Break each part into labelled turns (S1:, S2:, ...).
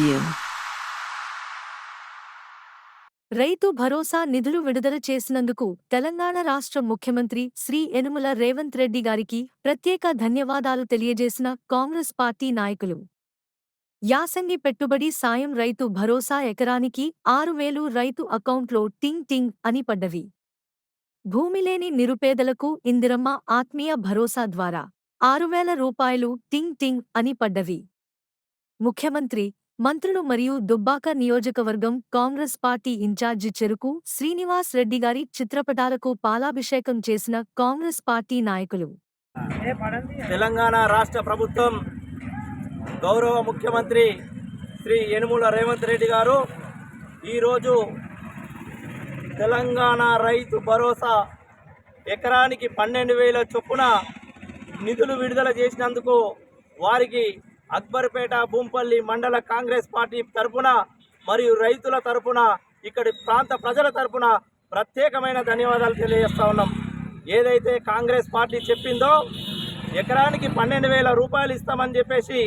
S1: Interview Rythu Bharosa నిధులు విడుదల చేసినందుకు తెలంగాణ రాష్ట్ర ముఖ్యమంత్రి శ్రీ ఎనుముల రేవంత్ రెడ్డి గారికి ప్రత్యేక ధన్యవాదాలు తెలియజేసిన కాంగ్రెస్ పార్టీ నాయకులు. యాసంగి పెట్టుబడి సాయం రైతు భరోసా ఎకరానికి ఆరు వేలు రైతు అకౌంట్లో టింగ్ టింగ్ అని పడ్డవి. భూమిలేని నిరుపేదలకు ఇందిరమ్మ ఆత్మీయ భరోసా ద్వారా ఆరు వేల రూపాయలు టింగ్ టింగ్ అని పడ్డవి. ముఖ్యమంత్రి మంత్రులు మరియు దుబ్బాక నియోజకవర్గం కాంగ్రెస్ పార్టీ ఇన్ఛార్జి చెరుకు శ్రీనివాస్ రెడ్డి గారి చిత్రపటాలకు పాలాభిషేకం చేసిన కాంగ్రెస్ పార్టీ నాయకులు.
S2: తెలంగాణ రాష్ట్ర ప్రభుత్వం గౌరవ ముఖ్యమంత్రి శ్రీ యనుముల రేవంత్ రెడ్డి గారు ఈరోజు తెలంగాణ రైతు భరోసా ఎకరానికి పన్నెండు వేల చొప్పున నిధులు విడుదల చేసినందుకు వారికి అక్బర్పేట భూంపల్లి మండల కాంగ్రెస్ పార్టీ తరపున మరియు రైతుల తరపున ఇక్కడి ప్రాంత ప్రజల తరపున ప్రత్యేకమైన ధన్యవాదాలు తెలియజేస్తా ఉన్నాం. ఏదైతే కాంగ్రెస్ పార్టీ చెప్పిందో ఎకరానికి పన్నెండు వేల రూపాయలు ఇస్తామని చెప్పేసి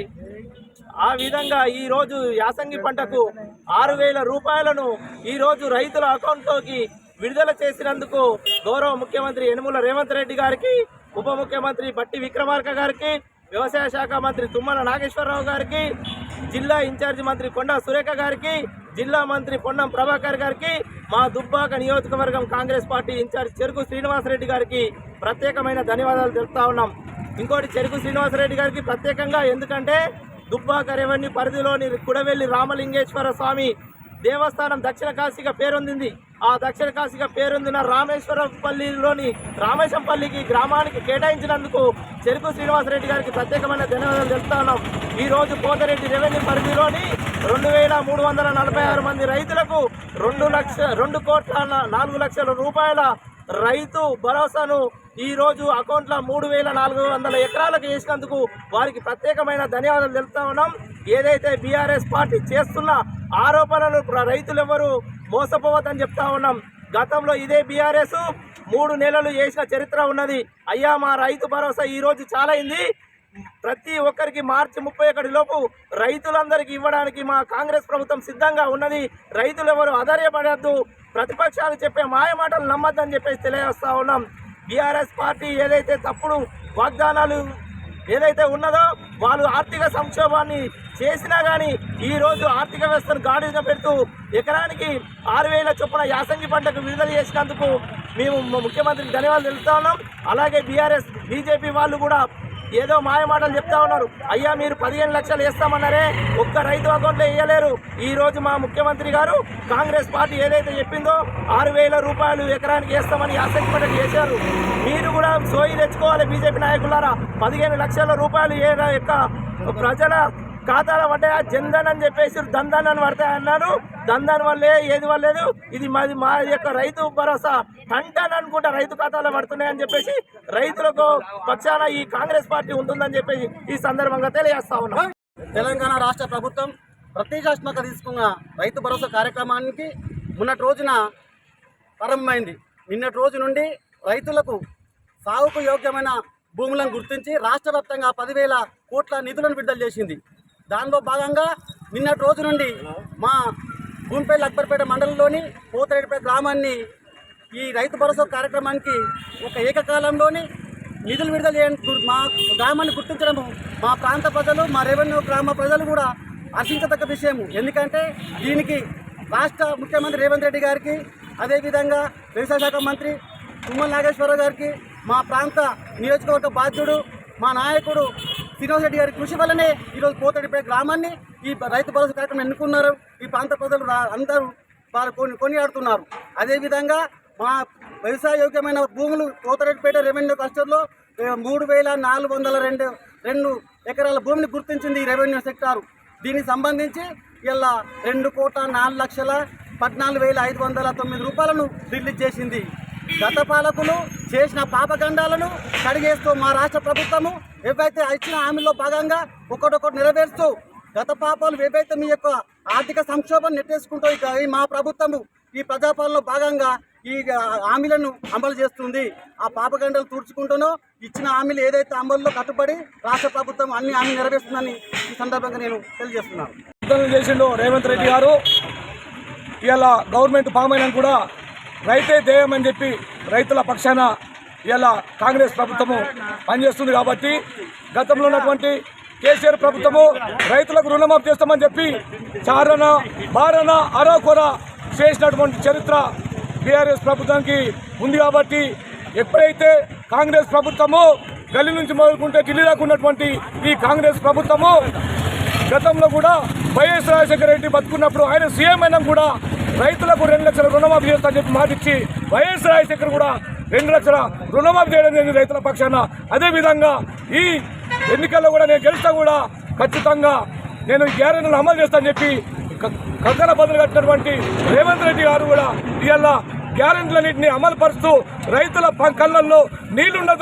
S2: ఆ విధంగా ఈరోజు యాసంగి పంటకు ఆరు వేల రూపాయలను ఈరోజు రైతుల అకౌంట్లోకి విడుదల చేసినందుకు గౌరవ ముఖ్యమంత్రి యనుమల రేవంత్ రెడ్డి గారికి ఉప ముఖ్యమంత్రి బట్టి విక్రమార్క గారికి వ్యవసాయ శాఖ మంత్రి తుమ్మల నాగేశ్వరరావు గారికి జిల్లా ఇన్ఛార్జి మంత్రి కొండా సురేఖ గారికి జిల్లా మంత్రి పొన్నం ప్రభాకర్ గారికి మా దుబ్బాక నియోజకవర్గం కాంగ్రెస్ పార్టీ ఇన్ఛార్జ్ చెరుకు శ్రీనివాసరెడ్డి గారికి ప్రత్యేకమైన ధన్యవాదాలు తెలుపుతా ఉన్నాం. ఇంకోటి చెరుకు శ్రీనివాసరెడ్డి గారికి ప్రత్యేకంగా ఎందుకంటే దుబ్బాక రెవెన్యూ పరిధిలోని కుడవెల్లి రామలింగేశ్వర స్వామి దేవస్థానం దక్షిణ కాశీగా పేరొందింది. ఆ దక్షిణ కాశీగా పేరొందిన రామేశ్వరపల్లిలోని రామేశంపల్లికి గ్రామానికి కేటాయించినందుకు చెరుకు శ్రీనివాసరెడ్డి గారికి ప్రత్యేకమైన ధన్యవాదాలు తెలుపుతా ఉన్నాం. ఈ రోజు రెవెన్యూ పరిధిలోని రెండు వేల మూడు వందల నలభై ఆరు మంది రైతులకు రెండు లక్ష రెండు కోట్ల నాలుగు లక్షల రూపాయల రైతు భరోసాను ఈ రోజు అకౌంట్లో మూడు వేల నాలుగు వందల ఎకరాలకు వేసినందుకు వారికి ప్రత్యేకమైన ధన్యవాదాలు తెలుపుతా ఉన్నాం. ఏదైతే బీఆర్ఎస్ పార్టీ చేస్తున్న ఆరోపణలు రైతులు ఎవరు మోసపోవద్దని చెప్తా ఉన్నాం. గతంలో ఇదే బీఆర్ఎస్ మూడు నెలలు చేసిన చరిత్ర ఉన్నది. అయ్యా మా రైతు భరోసా ఈరోజు చాలైంది. చాలా అయింది ప్రతి ఒక్కరికి మార్చి ముప్పై ఒకటి లోపు రైతులందరికీ ఇవ్వడానికి మా కాంగ్రెస్ ప్రభుత్వం సిద్ధంగా ఉన్నది. రైతులు ఎవరు ఆధార్యపడద్దు ప్రతిపక్షాలు చెప్పే మాయ మాటలు నమ్మద్దని చెప్పేసి తెలియజేస్తా ఉన్నాం. బీఆర్ఎస్ పార్టీ ఏదైతే తప్పుడు వాగ్దానాలు ఏదైతే ఉన్నదో వాళ్ళు ఆర్థిక సంక్షోభాన్ని చేసినా కానీ ఈ రోజు ఆర్థిక వ్యవస్థను గాడిన పెడుతూ ఎకరానికి ఆరు వేల చొప్పున యాసంగి పంటకు విడుదల చేసినందుకు మేము ముఖ్యమంత్రికి ధన్యవాదాలు తెలుపుతా ఉన్నాం. అలాగే బీఆర్ఎస్ బీజేపీ వాళ్ళు కూడా ఏదో మాయ మాటలు చెప్తా ఉన్నారు. అయ్యా మీరు పదిహేను లక్షలు వేస్తామన్నారే ఒక్క రైతు అకౌంట్లో వేయలేరు. ఈ రోజు మా ముఖ్యమంత్రి గారు కాంగ్రెస్ పార్టీ ఏదైతే చెప్పిందో ఆరు వేల రూపాయలు ఎకరానికి వేస్తామని యాసంగి చేశారు. మీరు కూడా సోయి తెచ్చుకోవాలి బీజేపీ నాయకులారా. పదిహేను లక్షల రూపాయలు ఏ యొక్క ప్రజల ఖాతాలో పడ్డాయా? జన్ధన్ అని చెప్పేసి దందన్ అని పడతాయన్నారు. దందన్ వల్లే ఏది వల్లేదు. ఇది మాది మా యొక్క రైతు భరోసా. టంటన్ అనుకుంటా రైతు ఖాతాలో పడుతున్నాయని చెప్పేసి రైతులకు పక్షాన ఈ కాంగ్రెస్ పార్టీ ఉంటుందని చెప్పేసి ఈ సందర్భంగా తెలియజేస్తా ఉన్నాం.
S3: తెలంగాణ రాష్ట్ర ప్రభుత్వం ప్రతిష్టాత్మక తీసుకున్న రైతు భరోసా కార్యక్రమానికి మొన్నటి రోజున ప్రారంభమైంది. నిన్నటి రోజు నుండి రైతులకు సాగుకు యోగ్యమైన భూములను గుర్తించి రాష్ట్ర వ్యాప్తంగా పదివేల కోట్ల నిధులను విడుదల చేసింది. దానిలో భాగంగా నిన్నటి రోజు నుండి మా భూమిపల్లి అక్బర్పేట మండలంలోని పోతరేడిపేట గ్రామాన్ని ఈ రైతు భరోసా కార్యక్రమానికి ఒక ఏకకాలంలోని నిధులు విడుదల మా గ్రామాన్ని గుర్తించడము మా ప్రాంత ప్రజలు మా రెవెన్యూ గ్రామ ప్రజలు కూడా హర్షించదగ్గ విషయము ఎందుకంటే దీనికి రాష్ట్ర ముఖ్యమంత్రి రేవంత్ రెడ్డి గారికి అదేవిధంగా వ్యవసాయ శాఖ మంత్రి తుమ్మల నాగేశ్వరరావు గారికి మా ప్రాంత నియోజకవర్గ బాధ్యుడు మా నాయకుడు శ్రీనివాస్ రెడ్డి గారి కృషి వల్లనే ఈరోజు కోతడిపేట గ్రామాన్ని ఈ రైతు భరోసా కార్యక్రమం ఎన్నుకున్నారు. ఈ ప్రాంత ప్రజలు అందరూ వారు కొని కొనియాడుతున్నారు. అదేవిధంగా మా వ్యవసాయ యోగ్యమైన భూములు కోతరెడ్డిపేట రెవెన్యూ కస్టర్లో మూడు వేల నాలుగు వందల రెండు రెండు ఎకరాల భూమిని గుర్తించింది ఈ రెవెన్యూ సెక్టారు. దీనికి సంబంధించి ఇలా రెండు కోట్ల నాలుగు లక్షల పద్నాలుగు వేల ఐదు వందల తొమ్మిది రూపాయలను రిలీజ్ చేసింది. గత పాలకులు చేసిన పాపగండాలను కడిగేస్తూ మా రాష్ట్ర ప్రభుత్వము ఏవైతే ఇచ్చిన హామీల్లో భాగంగా ఒకటొకటి నెరవేరుస్తూ గత పాపాలు ఏవైతే మీ యొక్క ఆర్థిక సంక్షోభం నెట్టేసుకుంటూ ఈ మా ప్రభుత్వము ఈ ప్రజాపాలనలో భాగంగా ఈ హామీలను అమలు చేస్తుంది. ఆ పాపగండలు తూర్చుకుంటూనో ఇచ్చిన హామీలు ఏదైతే అమల్లో కట్టుబడి రాష్ట్ర ప్రభుత్వం అన్ని హామీ నెరవేరుస్తుందని ఈ సందర్భంగా నేను తెలియజేస్తున్నాను.
S2: చేసిండు రేవంత్ రెడ్డి గారు.
S4: ఇవాళ గవర్నమెంట్ ఫామ్ అయినా కూడా రైతే ధ్యేయం అని చెప్పి రైతుల పక్షాన ఇలా కాంగ్రెస్ ప్రభుత్వము పనిచేస్తుంది కాబట్టి గతంలో ఉన్నటువంటి కేసీఆర్ ప్రభుత్వము రైతులకు రుణమాఫీ చేస్తామని చెప్పి చారణ బారణ అరాకొర చేసినటువంటి చరిత్ర బీఆర్ఎస్ ప్రభుత్వానికి ఉంది కాబట్టి ఎప్పుడైతే కాంగ్రెస్ ప్రభుత్వము గల్లీ నుంచి మొదలుకుంటే ఢిల్లీ దాకా ఉన్నటువంటి ఈ కాంగ్రెస్ ప్రభుత్వము గతంలో కూడా వైఎస్ రాజశేఖర రెడ్డి బతుకున్నప్పుడు ఆయన సీఎం అయినా కూడా రైతులకు రెండు లక్షల రుణమాఫీ చేస్తా చెప్పి మాటిచ్చి వైఎస్ రాజశేఖర్ కూడా రెండు లక్షల రుణమాఫీ చేయడం జరిగింది రైతుల పక్షాన. అదేవిధంగా ఈ ఎన్నికల్లో కూడా నేను గెలిస్తా కూడా ఖచ్చితంగా నేను ఈ గ్యారెంటీలను అమలు చేస్తానని చెప్పి క- కంకణ బదులు కట్టినటువంటి రేవంత్ రెడ్డి గారు కూడా ఇవాళ గ్యారెంటీలన్నింటినీ అమలు పరుస్తూ రైతుల కళ్ళల్లో నీళ్ళుండదు